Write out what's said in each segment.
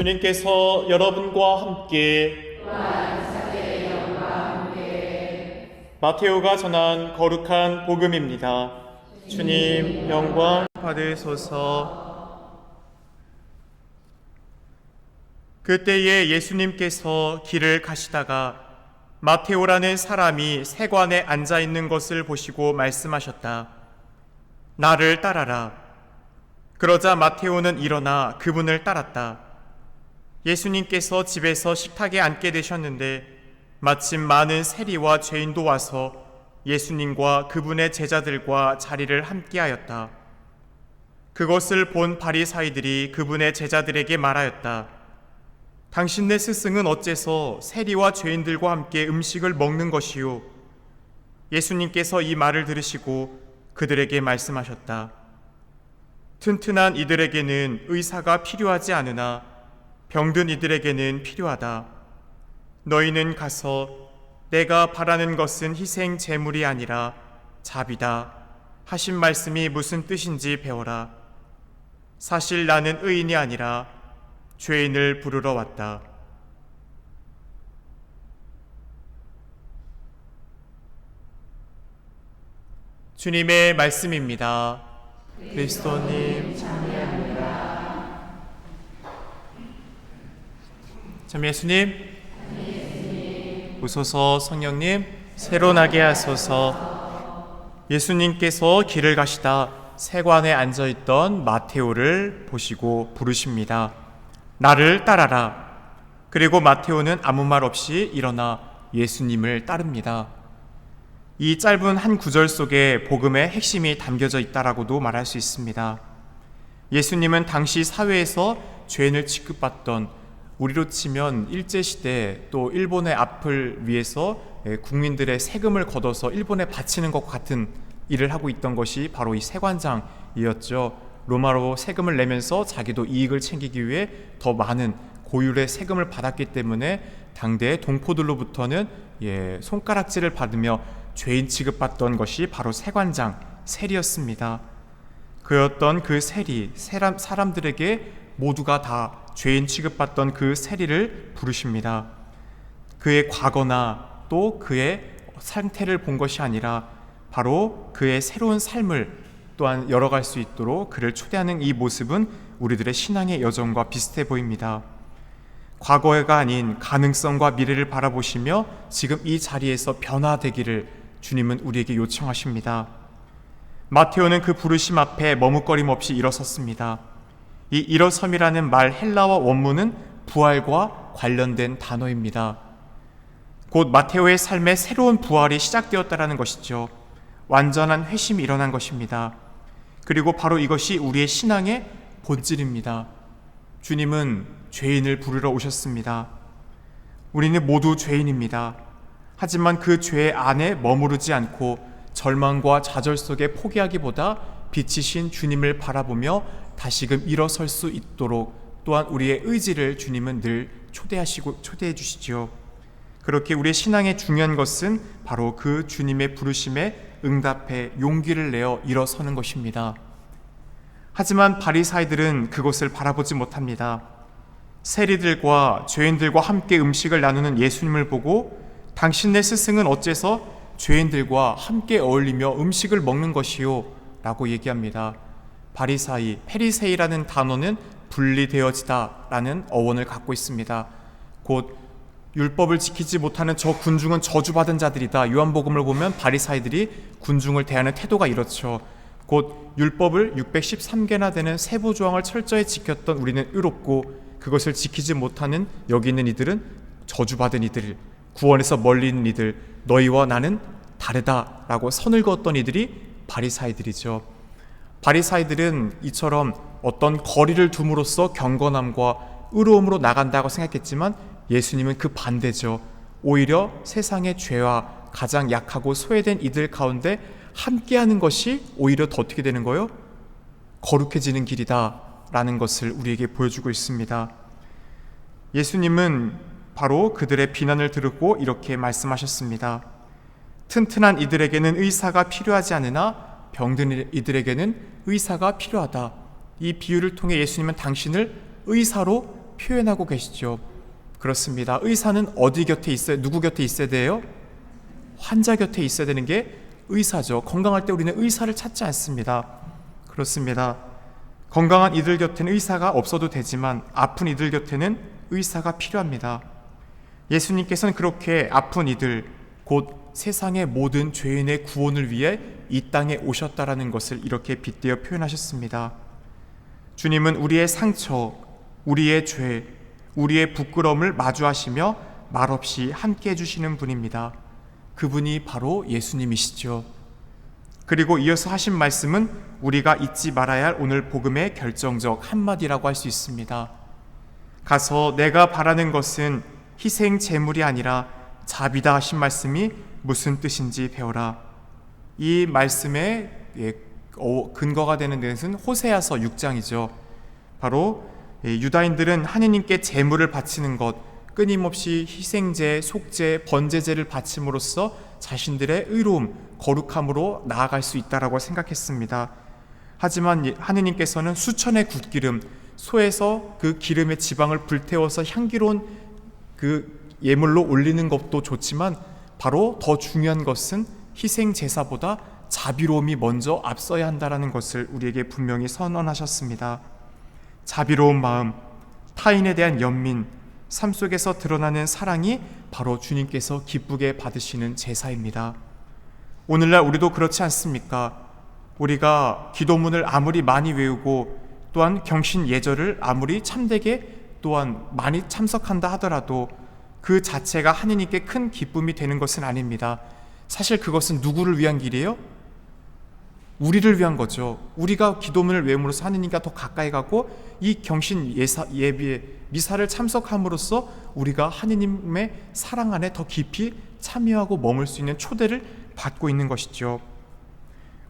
주님께서 여러분과 함께 마테오가 전한 거룩한 복음입니다. 주님 영광 받으소서. 그때에 예수님께서 길을 가시다가 마테오라는 사람이 세관에 앉아 있는 것을 보시고 말씀하셨다. 나를 따라라. 그러자 마테오는 일어나 그분을 따랐다. 예수님께서 집에서 식탁에 앉게 되셨는데 마침 많은 세리와 죄인도 와서 예수님과 그분의 제자들과 자리를 함께하였다. 그것을 본 바리사이들이 그분의 제자들에게 말하였다. 당신네 스승은 어째서 세리와 죄인들과 함께 음식을 먹는 것이요? 예수님께서 이 말을 들으시고 그들에게 말씀하셨다. 튼튼한 이들에게는 의사가 필요하지 않으나 병든 이들에게는 필요하다. 너희는 가서 내가 바라는 것은 희생 제물이 아니라 자비다. 하신 말씀이 무슨 뜻인지 배워라. 사실 나는 의인이 아니라 죄인을 부르러 왔다. 주님의 말씀입니다. 그리스도님 참 예수님 오소서 성령님 새로 나게 하소서 예수님께서 길을 가시다 세관에 앉아 있던 마테오를 보시고 부르십니다. 나를 따라라. 그리고 마테오는 아무 말 없이 일어나 예수님을 따릅니다. 이 짧은 한 구절 속에 복음의 핵심이 담겨져 있다라고도 말할 수 있습니다. 예수님은 당시 사회에서 죄인을 취급받던 우리로 치면 일제 시대 또 일본의 앞을 위해서 국민들의 세금을 걷어서 일본에 바치는 것 같은 일을 하고 있던 것이 바로 이 세관장이었죠. 로마로 세금을 내면서 자기도 이익을 챙기기 위해 더 많은 고율의 세금을 받았기 때문에 당대의 동포들로부터는 예, 손가락질을 받으며 죄인 취급받던 것이 바로 세관장 세리였습니다. 그였던 그 세리 사람, 사람들에게 모두가 다 죄인 취급받던 그 세리를 부르십니다. 그의 과거나 또 그의 상태를 본 것이 아니라 바로 그의 새로운 삶을 또한 열어갈 수 있도록 그를 초대하는 이 모습은 우리들의 신앙의 여정과 비슷해 보입니다. 과거가 아닌 가능성과 미래를 바라보시며 지금 이 자리에서 변화되기를 주님은 우리에게 요청하십니다. 마테오는 그 부르심 앞에 머뭇거림 없이 일어섰습니다. 이 일어섬이라는 말 헬라어 원문은 부활과 관련된 단어입니다. 곧 마테오의 삶에 새로운 부활이 시작되었다라는 것이죠. 완전한 회심이 일어난 것입니다. 그리고 바로 이것이 우리의 신앙의 본질입니다. 주님은 죄인을 부르러 오셨습니다. 우리는 모두 죄인입니다. 하지만 그 죄 안에 머무르지 않고 절망과 좌절 속에 포기하기보다 빛이신 주님을 바라보며 다시금 일어설 수 있도록 또한 우리의 의지를 주님은 늘 초대하시고 초대해 주시지요. 그렇게 우리의 신앙의 중요한 것은 바로 그 주님의 부르심에 응답해 용기를 내어 일어서는 것입니다. 하지만 바리사이들은 그것을 바라보지 못합니다. 세리들과 죄인들과 함께 음식을 나누는 예수님을 보고 당신네 스승은 어째서 죄인들과 함께 어울리며 음식을 먹는 것이요? 라고 얘기합니다. 바리사이, 페리세이라는 단어는 분리되어지다라는 어원을 갖고 있습니다. 곧 율법을 지키지 못하는 저 군중은 저주받은 자들이다. 요한복음을 보면 바리사이들이 군중을 대하는 태도가 이렇죠. 곧 율법을 613개나 되는 세부 조항을 철저히 지켰던 우리는 의롭고 그것을 지키지 못하는 여기 있는 이들은 저주받은 이들, 구원에서 멀리 있는 이들, 너희와 나는 다르다라고 선을 그었던 이들이 바리사이들이죠. 바리사이들은 이처럼 어떤 거리를 둠으로써 경건함과 의로움으로 나간다고 생각했지만 예수님은 그 반대죠. 오히려 세상의 죄와 가장 약하고 소외된 이들 가운데 함께하는 것이 오히려 더 어떻게 되는 거요? 거룩해지는 길이다라는 것을 우리에게 보여주고 있습니다. 예수님은 바로 그들의 비난을 들었고 이렇게 말씀하셨습니다. 튼튼한 이들에게는 의사가 필요하지 않으나 병든 이들에게는 의사가 필요하다. 이 비유를 통해 예수님은 당신을 의사로 표현하고 계시죠. 그렇습니다. 의사는 어디 곁에 있어야 누구 곁에 있어야 돼요? 환자 곁에 있어야 되는 게 의사죠. 건강할 때 우리는 의사를 찾지 않습니다. 그렇습니다. 건강한 이들 곁에는 의사가 없어도 되지만 아픈 이들 곁에는 의사가 필요합니다. 예수님께서는 그렇게 아픈 이들 곧 세상의 모든 죄인의 구원을 위해 이 땅에 오셨다라는 것을 이렇게 빗대어 표현하셨습니다. 주님은 우리의 상처, 우리의 죄, 우리의 부끄러움을 마주하시며 말없이 함께 해주시는 분입니다. 그분이 바로 예수님이시죠. 그리고 이어서 하신 말씀은 우리가 잊지 말아야 할 오늘 복음의 결정적 한마디라고 할 수 있습니다. 가서 내가 바라는 것은 희생 제물이 아니라 자비다 하신 말씀이 무슨 뜻인지 배워라. 이 말씀의 예, 어, 근거가 되는 것은 호세아서 6장이죠. 바로 예, 유다인들은 하느님께 제물을 바치는 것, 끊임없이 희생제, 속죄, 번제제를 바침으로써 자신들의 의로움, 거룩함으로 나아갈 수 있다라고 생각했습니다. 하지만 예, 하느님께서는 수천의 굿기름, 소에서 그 기름의 지방을 불태워서 향기로운 그 예물로 올리는 것도 좋지만 바로 더 중요한 것은 희생 제사보다 자비로움이 먼저 앞서야 한다라는 것을 우리에게 분명히 선언하셨습니다. 자비로운 마음, 타인에 대한 연민, 삶 속에서 드러나는 사랑이 바로 주님께서 기쁘게 받으시는 제사입니다. 오늘날 우리도 그렇지 않습니까? 우리가 기도문을 아무리 많이 외우고 또한 경신 예절을 아무리 참되게 또한 많이 참석한다 하더라도 그 자체가 하느님께 큰 기쁨이 되는 것은 아닙니다. 사실 그것은 누구를 위한 길이에요? 우리를 위한 거죠. 우리가 기도문을 외움으로써 하느님과 더 가까이 가고 이 경신 예사, 예비에 미사를 참석함으로써 우리가 하느님의 사랑 안에 더 깊이 참여하고 머물 수 있는 초대를 받고 있는 것이죠.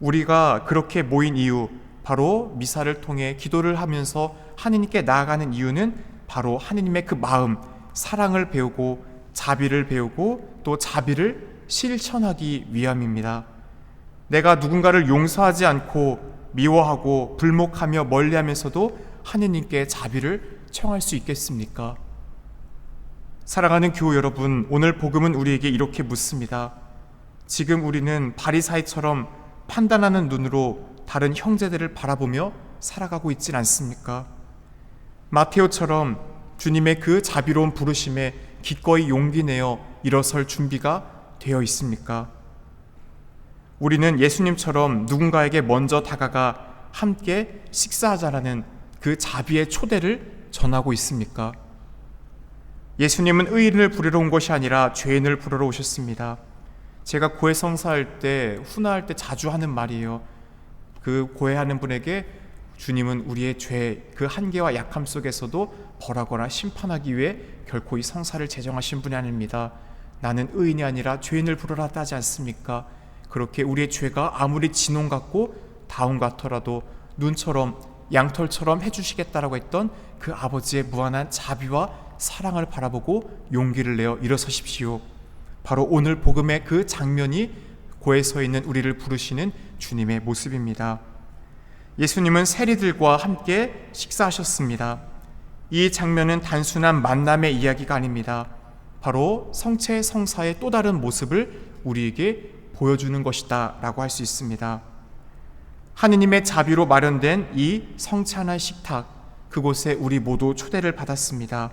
우리가 그렇게 모인 이유, 바로 미사를 통해 기도를 하면서 하느님께 나아가는 이유는 바로 하느님의 그 마음, 사랑을 배우고 자비를 배우고 또 자비를 실천하기 위함입니다. 내가 누군가를 용서하지 않고 미워하고 불목하며 멀리하면서도 하느님께 자비를 청할 수 있겠습니까? 사랑하는 교우 여러분, 오늘 복음은 우리에게 이렇게 묻습니다. 지금 우리는 바리사이처럼 판단하는 눈으로 다른 형제들을 바라보며 살아가고 있진 않습니까? 마테오처럼 주님의 그 자비로운 부르심에 기꺼이 용기 내어 일어설 준비가 되어 있습니까? 우리는 예수님처럼 누군가에게 먼저 다가가 함께 식사하자라는 그 자비의 초대를 전하고 있습니까? 예수님은 의인을 부르러 온 것이 아니라 죄인을 부르러 오셨습니다. 제가 고해 성사할 때 훈화할 때 자주 하는 말이에요. 그 고해하는 분에게 주님은 우리의 죄, 그 한계와 약함 속에서도 벌하거나 심판하기 위해 결코 이 성사를 제정하신 분이 아닙니다. 나는 의인이 아니라 죄인을 부르라 하지 않습니까? 그렇게 우리의 죄가 아무리 진홍 같고 다운 같더라도 눈처럼 양털처럼 해주시겠다라고 했던 그 아버지의 무한한 자비와 사랑을 바라보고 용기를 내어 일어서십시오. 바로 오늘 복음의 그 장면이 고에 서 있는 우리를 부르시는 주님의 모습입니다. 예수님은 세리들과 함께 식사하셨습니다. 이 장면은 단순한 만남의 이야기가 아닙니다. 바로 성체 성사의 또 다른 모습을 우리에게 보여주는 것이다 라고 할 수 있습니다. 하느님의 자비로 마련된 이 성찬의 식탁, 그곳에 우리 모두 초대를 받았습니다.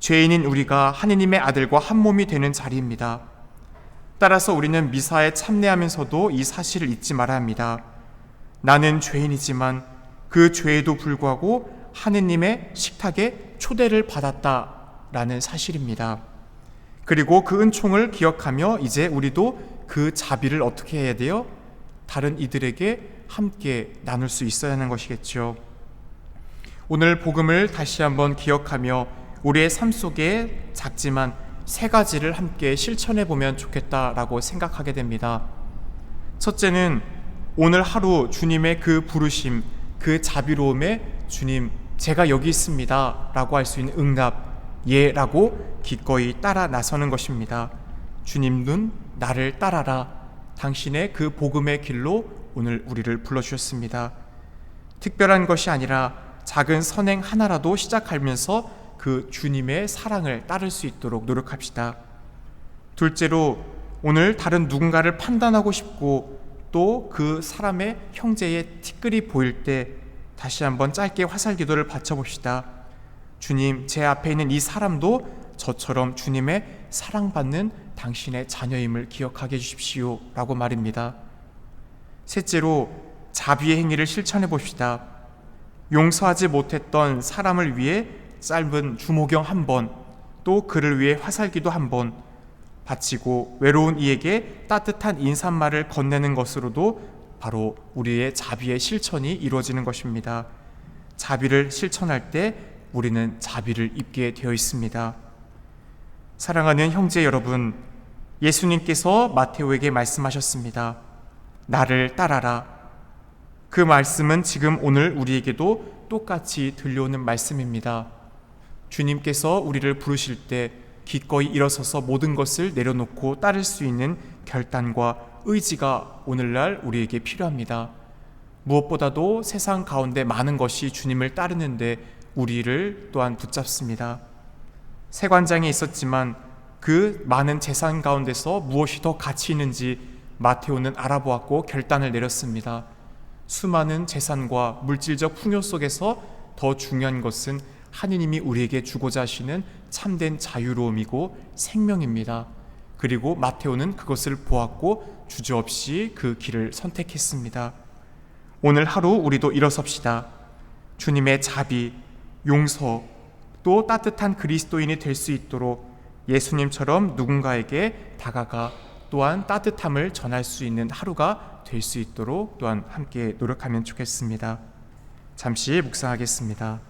죄인인 우리가 하느님의 아들과 한 몸이 되는 자리입니다. 따라서 우리는 미사에 참내하면서도 이 사실을 잊지 말아야 합니다. 나는 죄인이지만 그 죄에도 불구하고 하느님의 식탁에 초대를 받았다라는 사실입니다. 그리고 그 은총을 기억하며 이제 우리도 그 자비를 어떻게 해야 돼요? 다른 이들에게 함께 나눌 수 있어야 하는 것이겠죠. 오늘 복음을 다시 한번 기억하며 우리의 삶 속에 작지만 세 가지를 함께 실천해 보면 좋겠다라고 생각하게 됩니다. 첫째는 오늘 하루 주님의 그 부르심, 그 자비로움에 주님, 제가 여기 있습니다. 라고 할 수 있는 응답, 예 라고 기꺼이 따라 나서는 것입니다. 주님은 나를 따라라. 당신의 그 복음의 길로 오늘 우리를 불러주셨습니다. 특별한 것이 아니라 작은 선행 하나라도 시작하면서 그 주님의 사랑을 따를 수 있도록 노력합시다. 둘째로 오늘 다른 누군가를 판단하고 싶고 또 그 사람의 형제의 티끌이 보일 때 다시 한번 짧게 화살 기도를 바쳐봅시다. 주님, 제 앞에 있는 이 사람도 저처럼 주님의 사랑받는 당신의 자녀임을 기억하게 해주십시오. 라고 말입니다. 셋째로 자비의 행위를 실천해 봅시다. 용서하지 못했던 사람을 위해 짧은 주모경 한 번, 또 그를 위해 화살기도 한 번, 바치고 외로운 이에게 따뜻한 인사말을 건네는 것으로도 바로 우리의 자비의 실천이 이루어지는 것입니다. 자비를 실천할 때 우리는 자비를 입게 되어 있습니다. 사랑하는 형제 여러분, 예수님께서 마테오에게 말씀하셨습니다. 나를 따라라. 그 말씀은 지금 오늘 우리에게도 똑같이 들려오는 말씀입니다. 주님께서 우리를 부르실 때 기꺼이 일어서서 모든 것을 내려놓고 따를 수 있는 결단과 의지가 오늘날 우리에게 필요합니다. 무엇보다도 세상 가운데 많은 것이 주님을 따르는데 우리를 또한 붙잡습니다. 세관장에 있었지만 그 많은 재산 가운데서 무엇이 더 가치 있는지 마테오는 알아보았고 결단을 내렸습니다. 수많은 재산과 물질적 풍요 속에서 더 중요한 것은 하느님이 우리에게 주고자 하시는 참된 자유로움이고 생명입니다. 그리고 마테오는 그것을 보았고 주저없이 그 길을 선택했습니다. 오늘 하루 우리도 일어섭시다. 주님의 자비, 용서, 또 따뜻한 그리스도인이 될 수 있도록 예수님처럼 누군가에게 다가가 또한 따뜻함을 전할 수 있는 하루가 될 수 있도록 또한 함께 노력하면 좋겠습니다. 잠시 묵상하겠습니다.